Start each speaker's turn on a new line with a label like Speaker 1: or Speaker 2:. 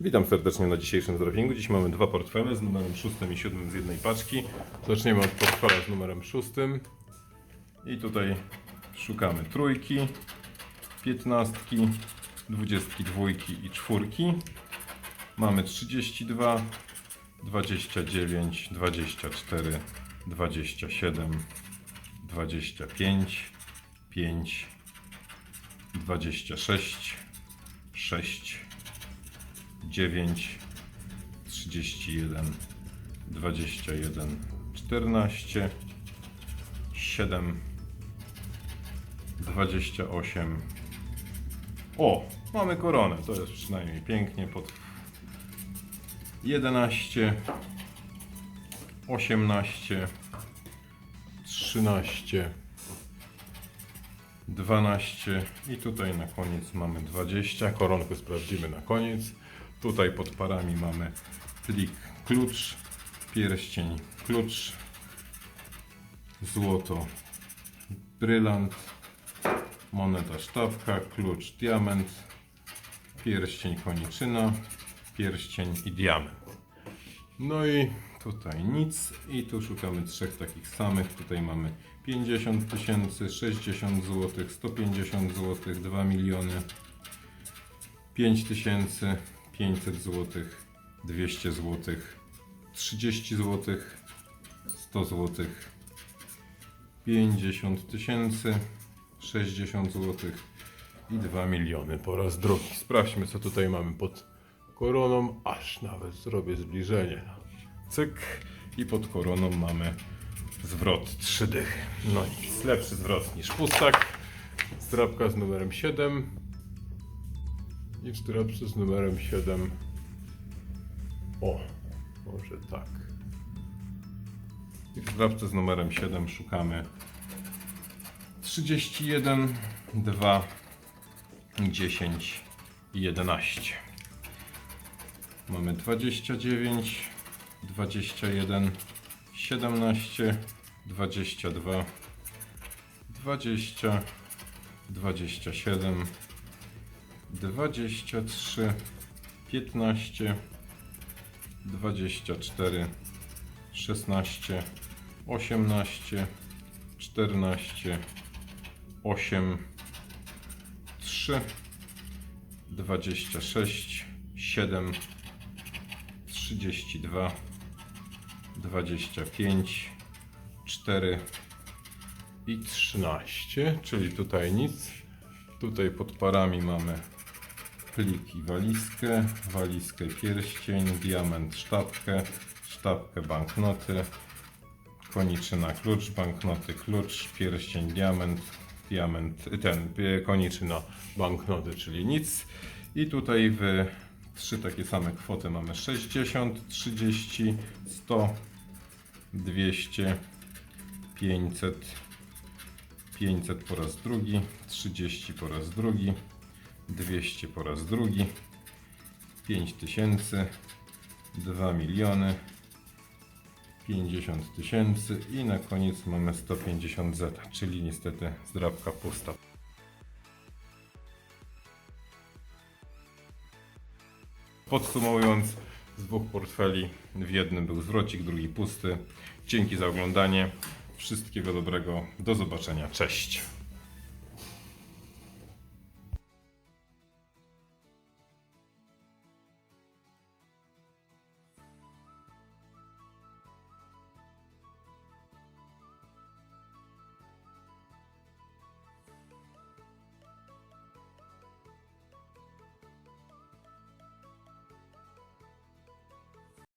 Speaker 1: Witam serdecznie na dzisiejszym zrafingu. Dziś mamy dwa portfele z numerem 6 i 7 z jednej paczki. Zaczniemy od portfela z numerem 6. I tutaj szukamy trójki, piętnastki, dwudziestki dwójki i czwórki. Mamy 32, 29, 24, 27, 25, 5, 26, 6, 9, 31, 21, 14, 7, 28. O, mamy koronę, to jest przynajmniej pięknie pod 11, 18, 13, 12 i tutaj na koniec mamy 20. Koronkę sprawdzimy na koniec. Tutaj pod parami mamy plik klucz, pierścień klucz, złoto brylant, moneta sztabka, klucz diament, pierścień koniczyna, pierścień i diament. No i tutaj nic. I tu szukamy trzech takich samych. Tutaj mamy 50 tysięcy, 60 zł, 150 zł, 2 miliony, 5 tysięcy, 500 zł, 200 zł, 30 zł, 100 zł, 50 tysięcy, 60 zł i 2 miliony po raz drugi. Sprawdźmy co tutaj mamy pod koroną, aż nawet zrobię zbliżenie. Cyk i pod koroną mamy zwrot 3 dychy. No nic, lepszy zwrot niż pustak. Strapka z numerem 7 i w strapce z numerem 7 o, może tak. I w strapce z numerem 7 szukamy 31, 2, 10 i 11. Mamy 29, 21, 17, 22, 20, 27, 23, 15, 24, 16, 18, 14, 8, 3, 26, 7, 32, 25, 4 i 13, czyli tutaj nic. Tutaj pod parami mamy pliki walizkę, walizkę pierścień, diament sztabkę, sztabkę banknoty, koniczyna klucz, banknoty klucz, pierścień diament, diament, ten y, koniczyna banknoty, czyli nic. I tutaj w trzy takie same kwoty mamy 60, 30, 100, 200, 500, 500 po raz drugi, 30 po raz drugi, 200 po raz drugi, 5000, 2 miliony, 50 tysięcy i na koniec mamy 150 zeta, czyli niestety zdrabka pusta. Podsumowując, z dwóch portfeli w jednym był zwrocik, drugi pusty. Dzięki za oglądanie. Wszystkiego dobrego. Do zobaczenia. Cześć.